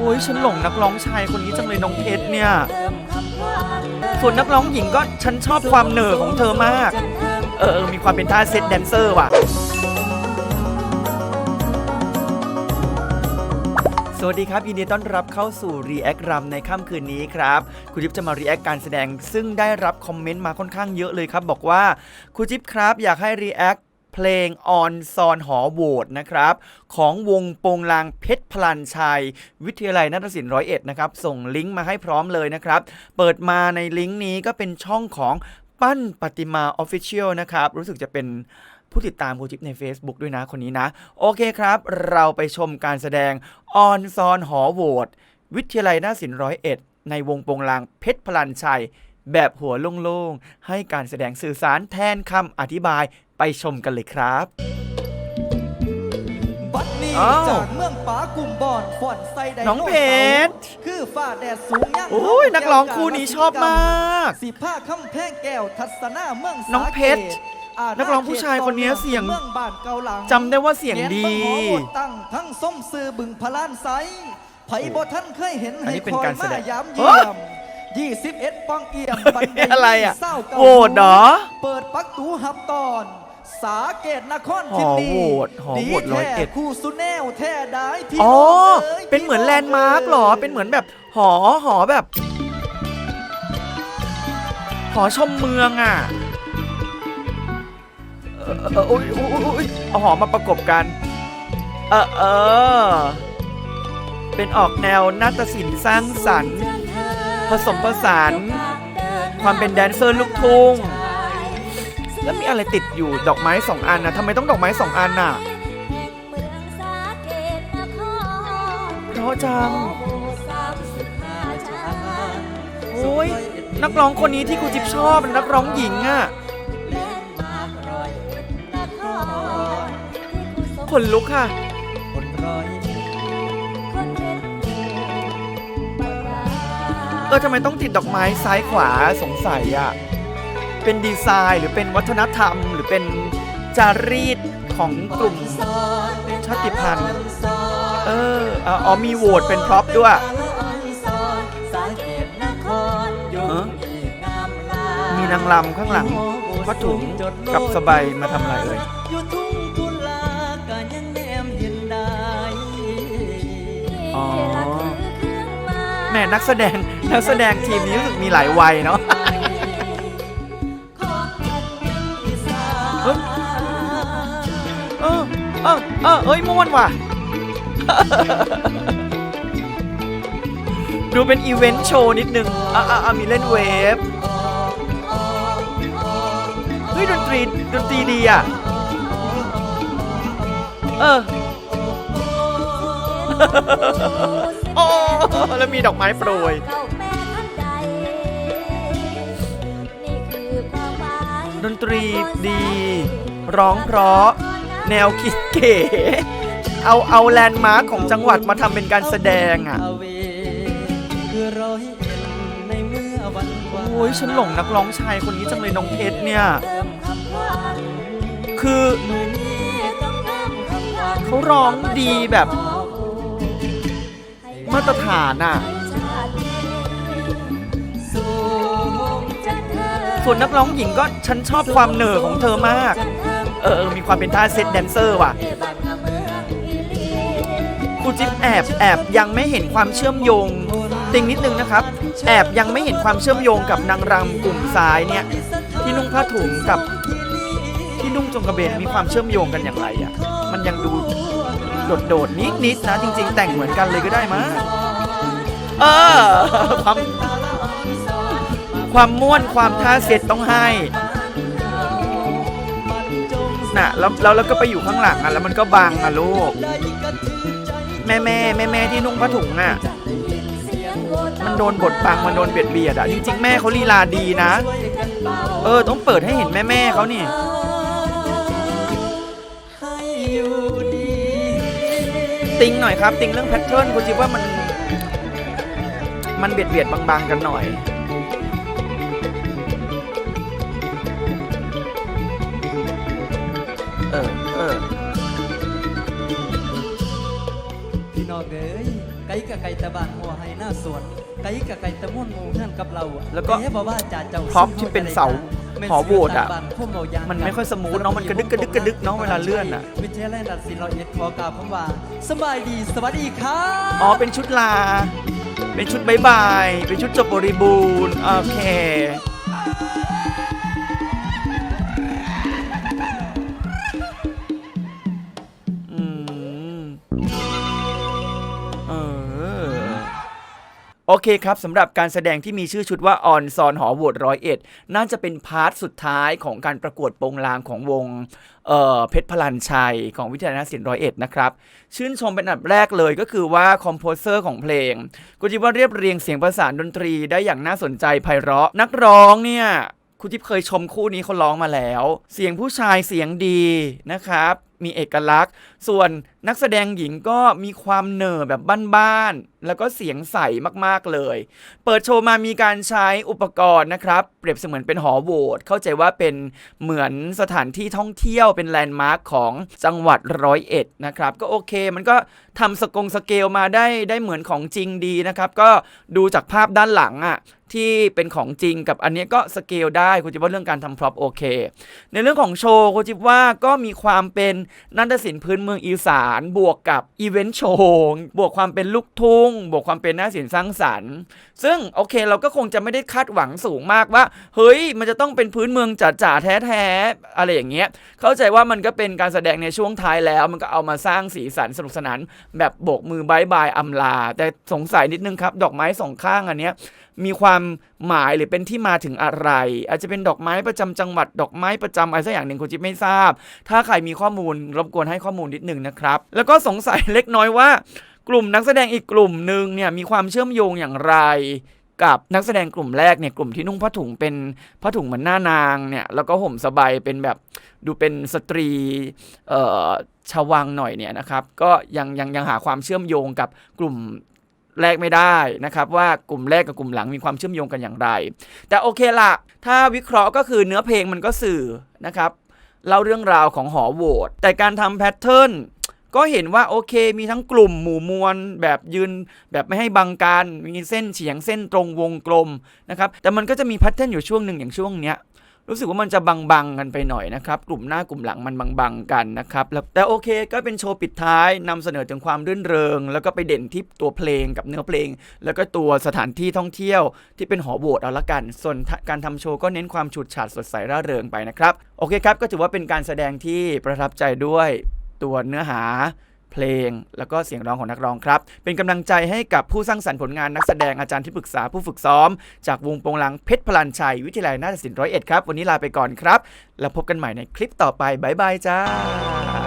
อ้ยฉันหลงนักร้องชายคนนี้จังเลยน้องเพชรเนี่ย ส่วนนักร้องหญิงก็ฉันชอบความเหน่อของเธอมาก เออ มีความเป็นท่าเซตแดนเซอร์ว่ะ สวัสดีครับ ยินดีต้อนรับเข้าสู่ React รำในค่ำคืนนี้ครับคุณจิ๊บจะมา React การแสดงซึ่งได้รับคอมเมนต์มาค่อนข้างเยอะเลยครับ บอกว่าคุณจิ๊บครับอยากให้ React ลงออนซอนหอโหวตนะครับ ของวงโปงลางเพชรพลันชัย วิทยาลัยนาฏศิลป์ร้อยเอ็ดนะครับ ส่งลิงก์มาให้พร้อมเลยนะครับ เปิดมาในลิงก์นี้ก็เป็นช่องของปั้นปฏิมา Official นะครับ รู้สึกจะเป็นผู้ติดตามครูจิ๊บใน Facebook ด้วยนะคนนี้นะ โอเคครับ เราไปชมการแสดงออนซอนหอโหวตวิทยาลัยนาฏศิลป์ร้อยเอ็ดในวงโปงลางเพชรพลันชัย แบบหัวโล่งๆ ให้การแสดงสื่อสารแทนคำอธิบาย ไปชมกันเลยครับบัดนี้อ้าวจากเมืองป๋ากลุ่มบอนฝอนไซไดโนน้องเพชร คือฝ้าแดดสูงย่างโอ้ยนักร้องคู่นี้ชอบมาก สีผ้าคำแพงแก้วทัศนาเมืองสาน้องเพชรกตานักร้องผู้ชายคนนี้เสียงเมืองบ้านเกาหลัง จำได้ว่าเสียงดีแงเบิ่งหอโบสถ์ตั้งทั้งส้มซื้อบึงพลานไซไผบ่ท่านเคยเห็นอันนี้เป็นการแสดงให้คอยมยามเฮ้เยี่ยยมยี่สิบเอ็ดปองเอี่ยมบันไดอะไรอะเศร้าเก่าโหวตเหรอ เปิดปักตูหับตอน สาเกตนครหอทินนีโหวตหอโหวตดีร้อยแท้เอ็ด คู่สุแนวแท้ได้พี่อ๋อน้งอ้ยเป็นเหมือนพี่แลนด์มาร์กเหรอ เป็นเหมือนแบบหอหอแบบ หอชมเมืองอะเออเออโอ้ยโอ้ยโอ้ยโอ้ยเอาหอมาประกบกัน เออเออ เป็นออกแนวนาฏศิลป์สร้างสรรค์ ผสมผสาน ความเป็นแดนเซอร์ลูกทุ่ง แล้วมีอะไรติดอยู่ดอกไม้สองอันนะทำไมต้องดอกไม้สองอันน่ะเพราะจังโอ้ยนักร้องคนนี้ที่ครูจิ๊บชอบนักร้องหญิงอะ่ะขนลุกค่ะเออทำไมต้องติดดอกไม้ซ้ายขวาสงสัยอะ่ะ เป็นดีไซน์ หรือเป็นวัฒนธรรม หรือเป็นจารีตของกลุ่มชาติพันธุ์เอออะอ๋อมีโหวตเป็นพร็อพด้วยมีนางลำข้างหลังผ้าถุงกับสบายมาทำอะไรเอ่ยอยู่ทุ่งกุลาก็ยังแนมเห็นได้อ๋อแม่นักแสดงนักแสดงทีมนี้รู้สึกมีหลายวัยเนาะ เฮ้ยเออเออเออเอ้ยม่วนว่ะ ดูเป็นอีเวนต์โชว์นิดนึงอะอะอะมีเล่นเวฟ เฮ้ย ดนตรี ดนตรีดีอะ เออ โอ้ แล้วมีดอกไม้โปรย ดนตรีดี ร้องเพราะ แนวคิดเก๋ เอาเอาแลนด์มาร์คของจังหวัดมาทำเป็นการแสดงอะเวคือร้อยเอ็ดในเมื่อวันวานโอ้ยฉันหลงนักร้องชายคนนี้จังเลยน้องเพชรเนี่ย คือมือนี้ต้องเริ่มคำหวานเขาร้องดีแบบ มาตรฐานอะ ส่วนนักร้องหญิงก็ฉันชอบความเหน่อของเธอมาก เออ มีความเป็นท่าเซตแดนเซอร์ว่ะครูจิ๊บแอบแอบยังไม่เห็นความเชื่อมโยงติงนิดนึงนะครับ แอบยังไม่เห็นความเชื่อมโยงกับนางรำกลุ่มซ้ายเนี่ย ที่นุ่งผ้าถุงกับที่นุ่งจงกระเบนมีความเชื่อมโยงกันอย่างไรอะ มันยังดูโดดๆนิดๆนะ จริง ๆ แต่งเหมือนกันเลยก็ได้มั้งเออความ ความม่วนความท่าเซตต้องให้น่ะแล้วแล้วแล้วก็ไปอยู่ข้างหลังอะแล้วมันก็บังอะลูกแม่แม่แม่แม่ที่นุ่งผ้าถุงอะ มันโดนบทบังมันโดนเบียดเบียดอะจริงๆแม่เขาลีลาดีนะ เออต้องเปิดให้เห็นแม่แม่เขานี่ให้อยู่ดีติงหน่อยครับ ติงเรื่องแพทเทิร์นกูคิดว่ามัน มันเบียดเบียดบางๆกันหน่อย อเออพี่น้องเอ้ยกไก่กะไก่ตะบานหัวให้หน้าสวนไก่กะไก่ตะม่วนหมูเพื่อนกับเราแล้วก็ต่บ่ว่าจ่าเจ้าพร็อพที่เป็นเสาแม่นหอโหวตอะเสืต่างบ้านพวกเบายางมันไม่ค่อยสมูทเนอะมันกระดึกกระดึกกระดึกเนอะเวลาเลื่อนอะวิทยาลัยดัดสินร้อยเอ็ดขอกล่าวคำว่าสบายดีสวัสดีครับอ๋อเป็นชุดลา เป็นชุดบายบายเป็นชุดจบบริบูรณ์โอเค โอเคครับสำหรับการแสดงที่มีชื่อชุดว่าออนซอนหอโหวตร้อยเอ็ดน่าจะเป็นพาร์ทสุดท้ายของการประกวดโปงลางของวงเเพชรพลันชัยของวิทยาลัยศิลป์ร้อยเอ็ดนะครับชื่นชมเป็นอันดับแรกเลยก็คือว่าคอมโพเซอร์ของเพลงกูจิบว่าเรียบเรียงเสียงประสานดนตรีได้อย่างน่าสนใจไพเราะ นักร้องเนี่ยคุณทิพย์เคยชมคู่นี้เขาร้องมาแล้ว เสียงผู้ชายเสียงดีนะครับ มีเอกลักษณ์ ส่วนนักแสดงหญิงก็มีความเหน่อแบบบ้านๆ แล้วก็เสียงใสมากๆเลย เปิดโชว์มามีการใช้อุปกรณ์นะครับ เปรียบเสมือนเป็นหอโหวตเข้าใจว่าเป็นเหมือนสถานที่ท่องเที่ยวเป็นแลนด์มาร์คของจังหวัดร้อยเอ็ดนะครับ ก็โอเค มันก็ทำสกงสเกลมาได้ได้เหมือนของจริงดีนะครับ ก็ดูจากภาพด้านหลังอะที่เป็นของจริงกับอันนี้ก็สเกลได้คุณจิบว่าเรื่องการทำพร็อพโอเค ในเรื่องของโชว์คุณจิบว่าก็มีความเป็นนาฏศิลป์พื้นเมืองอีสานบวกกับอีเวนต์โชว์บวกความเป็นลูกทุ่ง บวกความเป็นน้าศิลป์สร้างสรรค์ ซึ่งโอเคเราก็คงจะไม่ได้คาดหวังสูงมากว่า เฮ้ย มันจะต้องเป็นพื้นเมืองจ๋าๆแท้ๆอะไรอย่างเงี้ยเข้าใจว่ามันก็เป็นการแสดงในช่วงท้ายแล้ว มันก็เอามาสร้างสีสันสนุกสนานแบบโบกมือบายบายอำลา แต่สงสัยนิดนึงครับ ดอกไม้สองข้างอันเนี้ย มีความหมายหรือเป็นที่มาถึงอะไร อาจจะเป็นดอกไม้ประจำจังหวัดดอกไม้ประจำอะไรสักอย่างหนึ่งคุณจิ๊บไม่ทราบ ถ้าใครมีข้อมูลรบกวนให้ข้อมูลนิดหนึ่งนะครับ แล้วก็สงสัยเล็กน้อยว่า กลุ่มนักแสดงอีกกลุ่มหนึ่งเนี่ยมีความเชื่อมโยงอย่างไรกับนักแสดงกลุ่มแรกเนี่ยกลุ่มที่นุ่งผ้าถุงเป็นผ้าถุงเหมือนหน้านางเนี่ยแล้วก็ห่มสบายเป็นแบบดูเป็นสตรีเอ่อชาววังหน่อยเนี่ยนะครับ ก็ยังยังยังหาความเชื่อมโยงกับกลุ่ม แรกไม่ได้นะครับว่ากลุ่มแรกกับกลุ่มหลังมีความเชื่อมโยงกันอย่างไร แต่โอเคละถ้าวิเคราะห์ก็คือเนื้อเพลงมันก็สื่อนะครับเล่าเรื่องราวของหอโหวตแต่การทำแพทเทิร์นก็เห็นว่าโอเคมีทั้งกลุ่มหมู่มวล แบบยืน แบบไม่ให้บังการมีเส้นเฉียงเส้นตรงวงกลมนะครับแต่มันก็จะมีแพทเทิร์นอยู่ช่วงหนึ่งอย่างช่วงเนี้ย รู้สึกว่ามันจะบังๆกันไปหน่อยนะครับ กลุ่มหน้ากลุ่มหลังมันบังๆกันนะครับแล้วแต่โอเคก็เป็นโชว์ปิดท้ายนำเสนอถึงความรื่นเริง แล้วก็ไปเด่นที่ตัวเพลงกับเนื้อเพลง แล้วก็ตัวสถานที่ท่องเที่ยวที่เป็นหอโหวตเอาละกัน ส่วนการทำโชว์ก็เน้นความฉูดฉาดสดใสร่าเริงไปนะครับ โอเคครับก็ถือว่าเป็นการแสดงที่ประทับใจด้วยตัวเนื้อหา เพลง แล้วก็เสียงร้องของนักร้องครับ เป็นกำลังใจให้กับผู้สร้างสรรค์ผลงานนักแสดงอาจารย์ที่ปรึกษาผู้ฝึกซ้อม จากวงโปงลังเพชรพลันชัย วิทยาลัยนาฏศิลป์ร้อยเอ็ดครับ วันนี้ลาไปก่อนครับ แล้วพบกันใหม่ในคลิปต่อไปบ๊ายบายจ้า